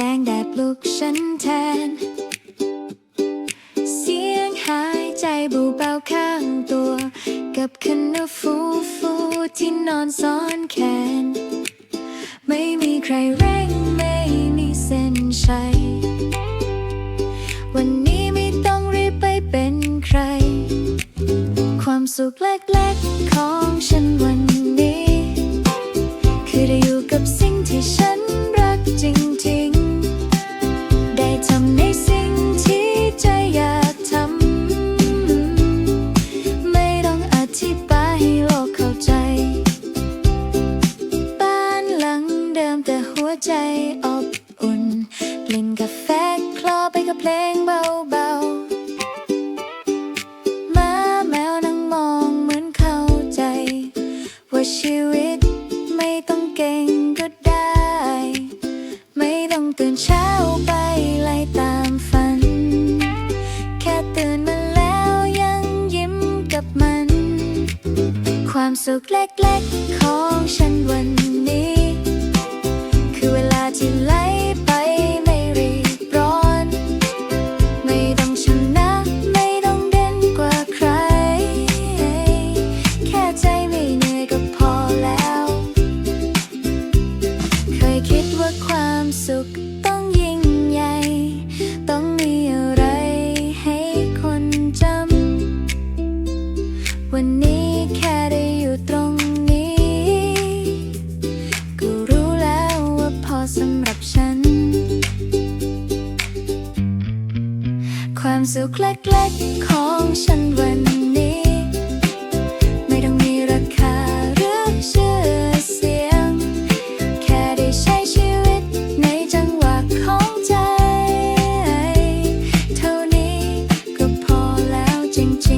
สงแดดปลุกฉันแทน เสียงหายใจเบาๆข้างตัว กับคันนาฟูฟูที่นอนซ้อนแขน ไม่มีใครเร่งไม่มีเส้นชัย วันนี้ไม่ต้องรีบไปเป็นใคร ความสุขเล็กๆของฉันวัน กาแฟคลอไปกับเพลงเบาๆม้าแมวนั่งมองเหมือนเข้าใจ ว่าชีวิตไม่ต้องเก่งก็ได้ ไม่ต้องตื่นเช้าไปไล่ตามฝัน แค่ตื่นมาแล้วยังยิ้มกับมัน ความสุขเล็กๆของฉันวันนี้ คือเวลาที่ไหล สุขเล็กๆของฉันวันนี้ ไม่ต้องมีราคาหรือชื่อเสียง แค่ได้ใช้ชีวิตในจังหวะของใจ เท่านี้ก็พอแล้วจริ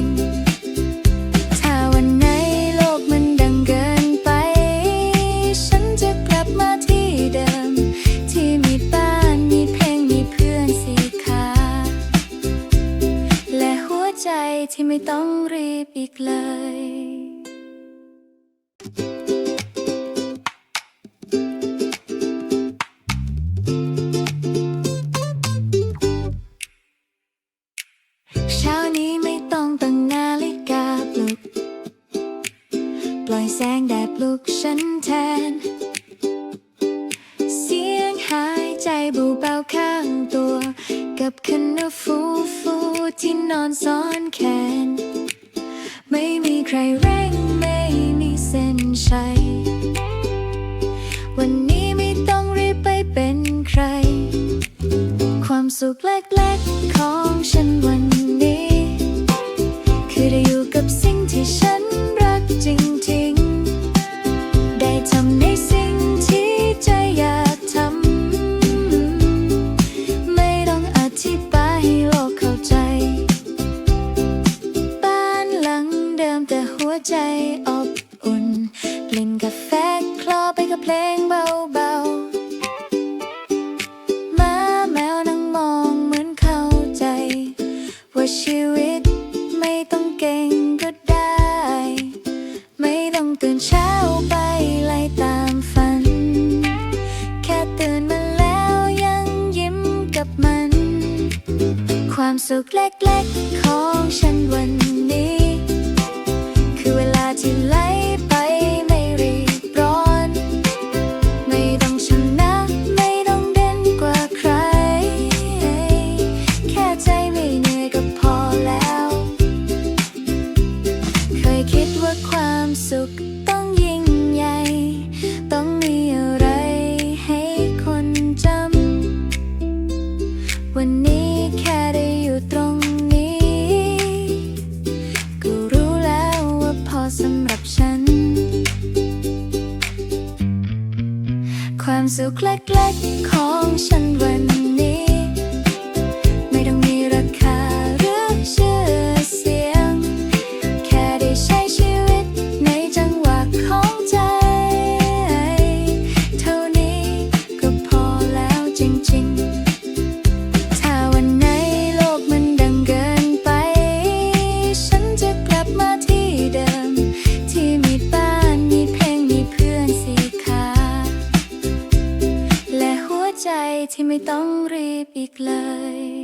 งๆ ที่ไม่ต้องรีบอีกเลยเช้านี้ไม่ต้องตั้งนาฬิกาปลุก ปล่อยแสงแดดปลุกฉันแทน เสียงหายใจเบาๆข้างตัว กับคันนาฟูฟู ที่นอนซ้อนแขน ไม่มีใครเร่งไม่มีเส้นชัย วันนี้ไม่ต้องรีบไปเป็นใคร ความสุขเล็ก ลิ่นกาแฟคลอไปกับเพลงเบาๆม้าแมวนั่งมองเหมือนเข้าใจ ว่าชีวิตไม่ต้องเก่งก็ได้ ไม่ต้องตื่นเช้าไปไล่ตามฝัน แค่ตื่นมาแล้วยังยิ้มกับมัน ความสุขเล็กๆของฉันวันนี้ คือเวลาที่ไหล สุขเล็กๆของฉันวันนี้ ไม่ต้องมีราคาหรือชื่อเสียง แค่ได้ใช้ชีวิตในจังหวะของใจ เท่านี้ก็พอแล้วจริงๆ ที่ไม่ต้องรีบอีกเลย